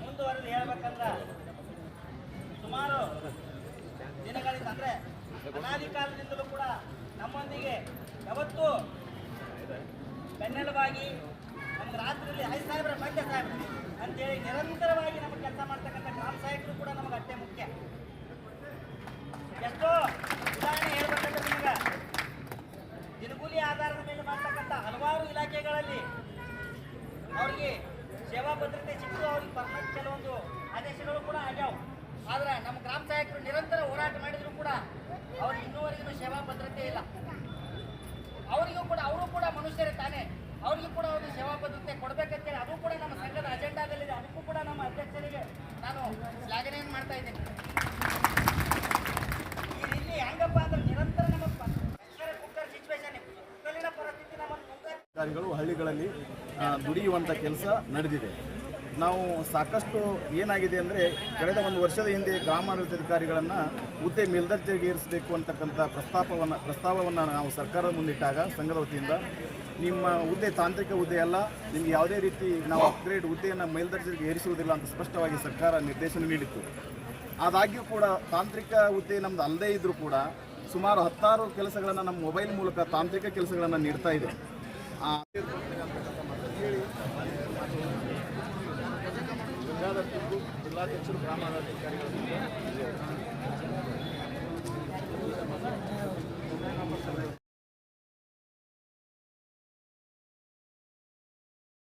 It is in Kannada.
ಮುಂದುವರೆದು ಹೇಳ್ಬೇಕಂದ್ರ ಸುಮಾರು ದಿನಗಳಿಂದ ಅಂದ್ರೆ ಅನಾಧಿಕಾಲದಿಂದಲೂ ಕೂಡ ನಮ್ಮೊಂದಿಗೆ ಯಾವತ್ತು ಬೆನ್ನೆಲುಬಾಗಿ ನಮ್ಗೆ ರಾತ್ರಿಯಲ್ಲಿ ಐದು ಸಾವಿರ ಮಂಡ್ಯ ಸಾಹೇಬ್ರಿ ಅಂತೇಳಿ ನಿರಂತರವಾಗಿ ಕೆಲಸ ಮಾಡ್ತಕ್ಕಂಥ ಗ್ರಾಮ ಸಹಾಯಕರು ಕೂಡ ನಮಗೆ ಅಷ್ಟೇ ಮುಖ್ಯ. ಎಷ್ಟೋ ಉದಾಹರಣೆ ಹೇಳ್ಬೇಕಂದ್ರೆ ನಿಮಗೆ. ದಿನಗೂಲಿ ಆಧಾರದ ಮೇಲೆ ಮಾಡ್ತಕ್ಕಂಥ ಹಲವಾರು ಇಲಾಖೆಗಳಲ್ಲಿ ಅವರಿಗೆ ಸೇವಾ ಭದ್ರತೆ ಸಿಕ್ಕು ಅವ್ರಿಗೆ ಪರ್ಮನೆಂಟ್ ಕೆಲವೊಂದು ಆದೇಶಗಳು ಕೂಡ ಆಗ್ಯಾವ. ಆದ್ರೆ ನಮ್ಮ ಗ್ರಾಮ ಸಹಾಯಕರು ನಿರಂತರ ಹೋರಾಟ ಮಾಡಿದ್ರು ಕೂಡ ಅವ್ರಿಗೆ ಇನ್ನೂವರೆಗೂ ಸೇವಾ ಭದ್ರತೆ ಇಲ್ಲ. ಅವರಿಗೂ ಕೂಡ, ಅವರು ಕೂಡ ಮನುಷ್ಯರೇ ತಾನೇ. ಅವರಿಗೂ ಕೂಡ ಒಂದು ಸೇವಾ ಭದ್ರತೆ ಕೊಡಬೇಕಂತೇಳಿ ಅದು ಕೂಡ ನಮ್ಮ ಅದಕ್ಕೂ ಕೂಡ ನಮ್ಮ ಅಧ್ಯಕ್ಷರಿಗೆ ನಾನು ಶ್ಲಾಘನೆಯನ್ನು ಮಾಡ್ತಾ ಇದ್ದೇನೆ? ಅಂದ್ರೆ ನಿರಂತರ ನಮ್ಮ ಪರಿಸ್ಥಿತಿ ಮುಂದೆ ಅಧಿಕಾರಿಗಳು ಹಳ್ಳಿಗಳಲ್ಲಿ ದುಡಿಯುವಂಥ ಕೆಲಸ ನಡೆದಿದೆ. ನಾವು ಸಾಕಷ್ಟು ಏನಾಗಿದೆ ಅಂದರೆ ಕಳೆದ ಒಂದು ವರ್ಷದ ಹಿಂದೆ ಗ್ರಾಮಾಡಳಿತಾಧಿಕಾರಿಗಳನ್ನು ಹುದ್ದೆ ಮೇಲ್ದರ್ಜೆಗೆ ಏರಿಸಬೇಕು ಅಂತಕ್ಕಂಥ ಪ್ರಸ್ತಾಪವನ್ನು ಪ್ರಸ್ತಾವವನ್ನು ನಾವು ಸರ್ಕಾರದ ಮುಂದಿಟ್ಟಾಗ, ಸಂಘದ ವತಿಯಿಂದ ನಿಮ್ಮ ಹುದ್ದೆ, ತಾಂತ್ರಿಕ ಹುದ್ದೆ ಅಲ್ಲ, ನಿಮ್ಗೆ ಯಾವುದೇ ರೀತಿ ನಾವು ಅಪ್ಗ್ರೇಡ್ ಹುದ್ದೆಯನ್ನು ಮೇಲ್ದರ್ಜೆಗೆ ಏರಿಸುವುದಿಲ್ಲ ಅಂತ ಸ್ಪಷ್ಟವಾಗಿ ಸರ್ಕಾರ ನಿರ್ದೇಶನ ನೀಡಿತ್ತು. ಆದಾಗ್ಯೂ ಕೂಡ ತಾಂತ್ರಿಕ ಹುದ್ದೆ ನಮ್ದು ಅಲ್ಲದೇ ಇದ್ದರೂ ಕೂಡ ಸುಮಾರು ಹತ್ತಾರು ಕೆಲಸಗಳನ್ನು ನಮ್ಮ ಮೊಬೈಲ್ ಮೂಲಕ ತಾಂತ್ರಿಕ ಕೆಲಸಗಳನ್ನು ನೀಡ್ತಾ ಇದೆ. ಜಿಲ್ಲಾಧ್ಯಕ್ಷರು ಗ್ರಾಮಾಧಿಕಾರಿಗಳು